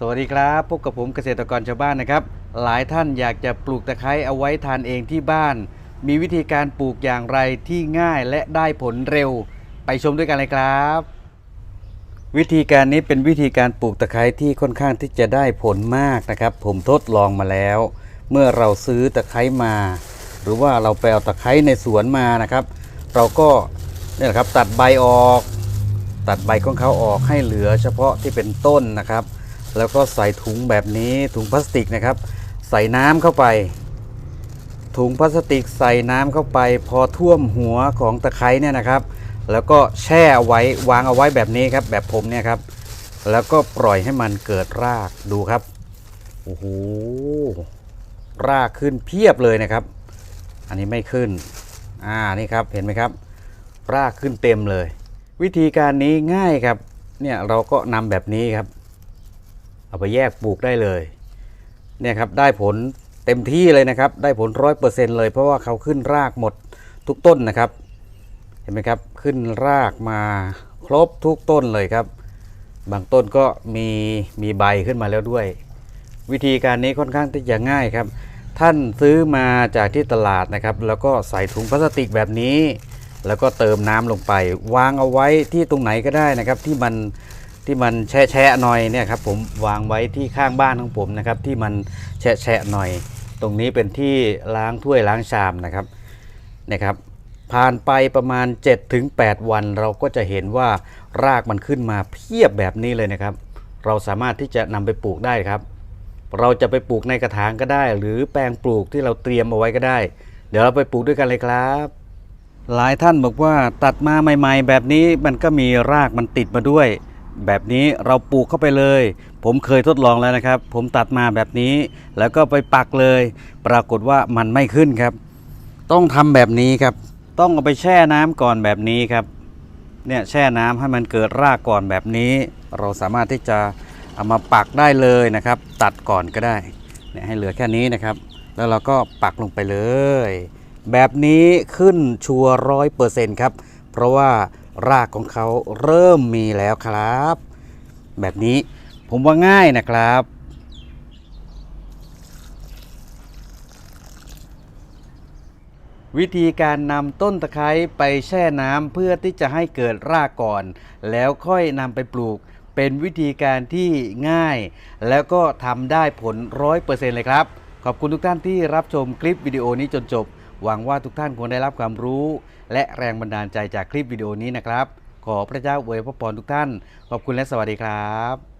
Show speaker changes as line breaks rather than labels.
สวัสดีครับพบกับผมเกษตรกรชาวบ้านนะครับ หลายท่านอยากจะปลูกตะไคร้เอาไว้ทานเองที่บ้าน มีวิธีการปลูกอย่างไรที่ง่ายและได้ผลเร็ว ไปชมด้วยกันเลยครับ วิธีการนี้เป็นวิธีการปลูกตะไคร้ที่ค่อนข้างที่จะได้ผลมากนะครับ ผมทดลองมาแล้ว เมื่อเราซื้อตะไคร้มา หรือว่าเราไปเอาตะไคร้ในสวนมานะครับ เราก็เนี่ยแหละครับตัดใบออก ตัดใบของเขาออกให้เหลือเฉพาะที่เป็นต้นนะครับ แล้วก็ใส่ถุงแบบนี้ถุงพลาสติกนะครับ ใส่น้ำเข้าไป ถุงพลาสติกใส่น้ำเข้าไป พอท่วมหัวของตะไคร้เนี่ยนะครับ แล้วก็แช่เอาไว้วางเอาไว้แบบนี้ครับ แบบผมเนี่ยครับ แล้วก็ปล่อยให้มันเกิดรากดูครับโอ้โหรากขึ้นเพียบเลยนะครับ อันนี้ไม่ขึ้นอ่านี่ครับเห็นไหมครับ รากขึ้นเต็มเลย วิธีการนี้ง่ายครับเนี่ยเราก็นำแบบนี้ครับ เอาไปแยกปลูกได้เลยเนี่ยครับได้ผลเต็มที่เลยนะครับ ได้ผลร้อยเปอร์เซ็นเลย เพราะว่าเขาขึ้นรากหมดทุกต้นนะครับ เห็นไหมครับขึ้นรากมาครบทุกต้นเลยครับ บางต้นก็มีมีใบขึ้นมาแล้วด้วย วิธีการนี้ค่อนข้างที่จะง่ายครับ ท่านซื้อมาจากที่ตลาดนะครับ แล้วก็ใส่ถุงพลาสติกแบบนี้ แล้วก็เติมน้ำลงไป วางเอาไว้ที่ตรงไหนก็ได้นะครับ ที่มัน ที่มันแช่แช่ๆหน่อยเนี่ยครับผมวางไว้ที่ข้างบ้านของผมนะครับที่มันแช่แช่ๆหน่อย ตรงนี้เป็นที่ล้างถ้วยล้างชามนะครับนะครับผ่านไปประมาณ 7-8 วัน เราก็จะเห็นว่ารากมันขึ้นมาเพียบแบบนี้เลยนะครับ เราสามารถที่จะนำไปปลูกได้ครับ เราจะไปปลูกในกระถางก็ได้ หรือแปลงปลูกที่เราเตรียมเอาไว้ก็ได้ เดี๋ยวเราไปปลูกด้วยกันเลยครับ หลายท่านบอกว่าตัดมาใหม่ ๆ แบบนี้มันก็มีรากมันติดมาด้วย แบบนี้เราปลูกเข้าไปเลย ผมเคยทดลองแล้วนะครับ ผมตัดมาแบบนี้ แล้วก็ไปปักเลย ปรากฏว่ามันไม่ขึ้นครับ ต้องทำแบบนี้ครับ ต้องเอาไปแช่น้ำก่อนแบบนี้ครับเนี่ยแช่น้ำให้มันเกิดรากก่อนแบบนี้ เราสามารถที่จะเอามาปักได้เลยนะครับ ตัดก่อนก็ได้เนี่ยให้เหลือแค่นี้นะครับ แล้วเราก็ปักลงไปเลย แบบนี้ขึ้นชัวร้อยเปอร์เซ็นต์ครับ เพราะว่า รากของเขาเริ่มมีแล้วครับ แบบนี้ผมว่าง่ายนะครับ วิธีการนำต้นตะไคร้ไปแช่น้ำเพื่อที่จะให้เกิดรากก่อน แล้วค่อยนำไปปลูกเป็นวิธีการที่ง่าย แล้วก็ทำได้ผลร้อยเปอร์เซ็นต์เลยครับ ขอบคุณทุกท่านที่รับชมคลิปวิดีโอนี้จนจบ หวังว่าทุกท่านคงได้รับความรู้ และแรงบันดาลใจจากคลิปวิดีโอนี้นะครับ ขอพระเจ้าอวยพรทุกท่าน ขอบคุณและสวัสดีครับ